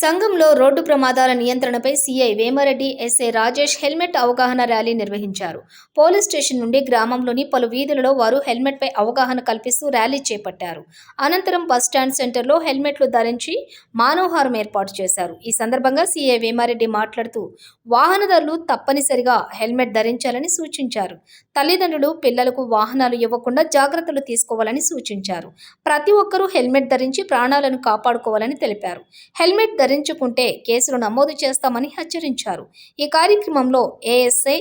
సంఘంలో రోడ్డు ప్రమాదాల నియంత్రణపై CI Vemareddy SA Rajesh helmet అవగాహన ర్యాలీ నిర్వహించారు. పోలీస్ స్టేషన్ నుండి గ్రామంలోని పలు వీధులలో వారు హెల్మెట్పై అవగాహన కల్పిస్తూ ర్యాలీ చేపట్టారు. అనంతరం బస్టాండ్ సెంటర్లో హెల్మెట్లు ధరించి మానవహారం ఏర్పాటు చేశారు. ఈ సందర్భంగా సీఐ వేమారెడ్డి మాట్లాడుతూ వాహనదారులు తప్పనిసరిగా హెల్మెట్ ధరించాలని సూచించారు. తల్లిదండ్రులు పిల్లలకు వాహనాలు ఇవ్వకుండా జాగ్రత్తలు తీసుకోవాలని సూచించారు. ప్రతి ఒక్కరూ హెల్మెట్ ధరించి ప్రాణాలను కాపాడుకోవాలని తెలిపారు. హెల్మెట్ ధరించుకుంటే కేసులు నమోదు చేస్తామని హెచ్చరించారు. ఈ కార్యక్రమంలో ఏఎస్ఐ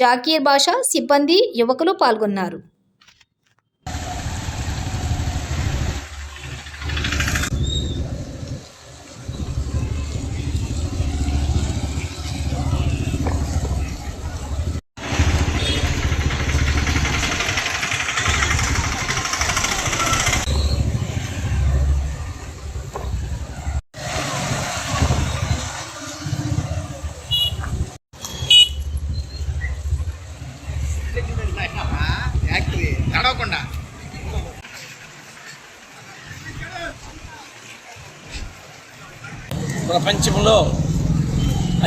జాకీర్ బాషా సిబ్బంది యువకులు పాల్గొన్నారు. ప్రపంచంలో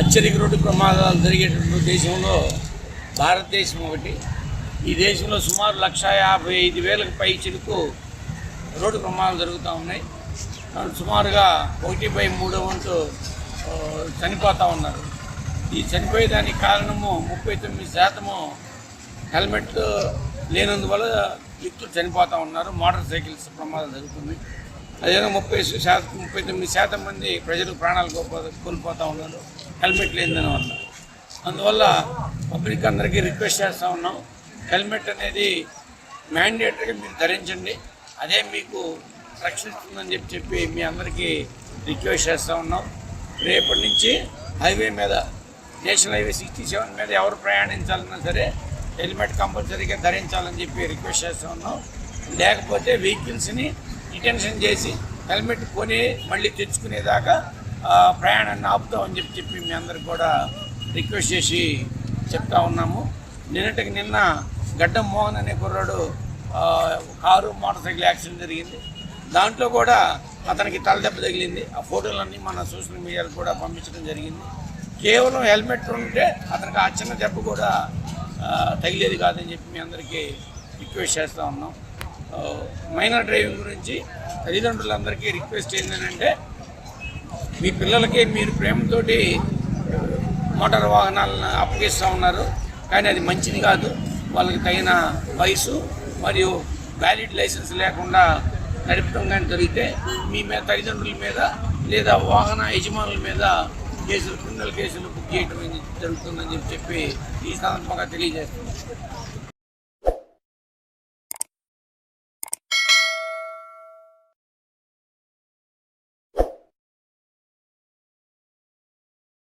అత్యధిక రోడ్డు ప్రమాదాలు జరిగేటటువంటి దేశంలో భారతదేశం ఒకటి. ఈ దేశంలో సుమారు లక్ష యాభై ఐదు వేలకు పై చెరుకు రోడ్డు ప్రమాదాలు జరుగుతూ ఉన్నాయి. సుమారుగా ఒకటి బై మూడో వంతు చనిపోతూ ఉన్నారు. ఈ చనిపోయేదానికి కారణము ముప్పై తొమ్మిది శాతము హెల్మెట్ లేనందువల్ల వ్యక్తులు చనిపోతూ ఉన్నారు. మోటార్ సైకిల్స్ ప్రమాదం జరుగుతుంది అదేవిధంగా ముప్పై శాతం ముప్పై తొమ్మిది శాతం మంది ప్రజలు ప్రాణాలు కోల్పో కోల్పోతూ ఉన్నారు. హెల్మెట్ లేనిదని వల్ల అందువల్ల పబ్లిక్ అందరికీ రిక్వెస్ట్ చేస్తూ ఉన్నాం. హెల్మెట్ అనేది మ్యాండేటరీగా మీరు ధరించండి. అదే మీకు రక్షిస్తుందని చెప్పి చెప్పి మీ అందరికీ రిక్వెస్ట్ చేస్తూ ఉన్నాం. రేపటి నుంచి హైవే మీద నేషనల్ హైవే సిక్స్టీ సెవెన్ మీద ఎవరు ప్రయాణించాలన్నా సరే హెల్మెట్ కంపల్సరీగా ధరించాలని చెప్పి రిక్వెస్ట్ చేస్తూ ఉన్నాం. లేకపోతే వెహికల్స్ని డిటెన్షన్ చేసి హెల్మెట్ కొని మళ్ళీ తెచ్చుకునేదాకా ప్రయాణాన్ని ఆపుతామని చెప్పి చెప్పి మీ అందరికి కూడా రిక్వెస్ట్ చేసి చెప్తా ఉన్నాము. నిన్నటికి నిన్న గడ్డం మోహన్ అనే కుర్రాడు కారు మోటార్ సైకిల్ యాక్సిడెంట్ జరిగింది. దాంట్లో కూడా అతనికి తలదెబ్బ తగిలింది. ఆ ఫోటోలన్నీ మన సోషల్ మీడియాలో కూడా పంపించడం జరిగింది. కేవలం హెల్మెట్ ఉంటే అతనికి ఆ చిన్న దెబ్బ కూడా తగిలేది కాదని చెప్పి మీ అందరికీ రిక్వెస్ట్ చేస్తూ ఉన్నాం. మైనర్ డ్రైవింగ్ గురించి తల్లిదండ్రులందరికీ రిక్వెస్ట్ ఏంటంటే మీ పిల్లలకి మీరు ప్రేమతోటి మోటార్ వాహనాలను అప్పగిస్తూ ఉన్నారు కానీ అది మంచిది కాదు. వాళ్ళకి తగిన వయసు మరియు వ్యాలిడ్ లైసెన్స్ లేకుండా నడపడం కానీ జరిగితే మీ మీద తల్లిదండ్రుల మీద లేదా వాహన యజమానుల మీద కేసులు క్రిమినల్ కేసులు బుక్ చేయడం అనేది జరుగుతుందని చెప్పి చెప్పి ఈ సందర్భంగా తెలియజేస్తున్నాం.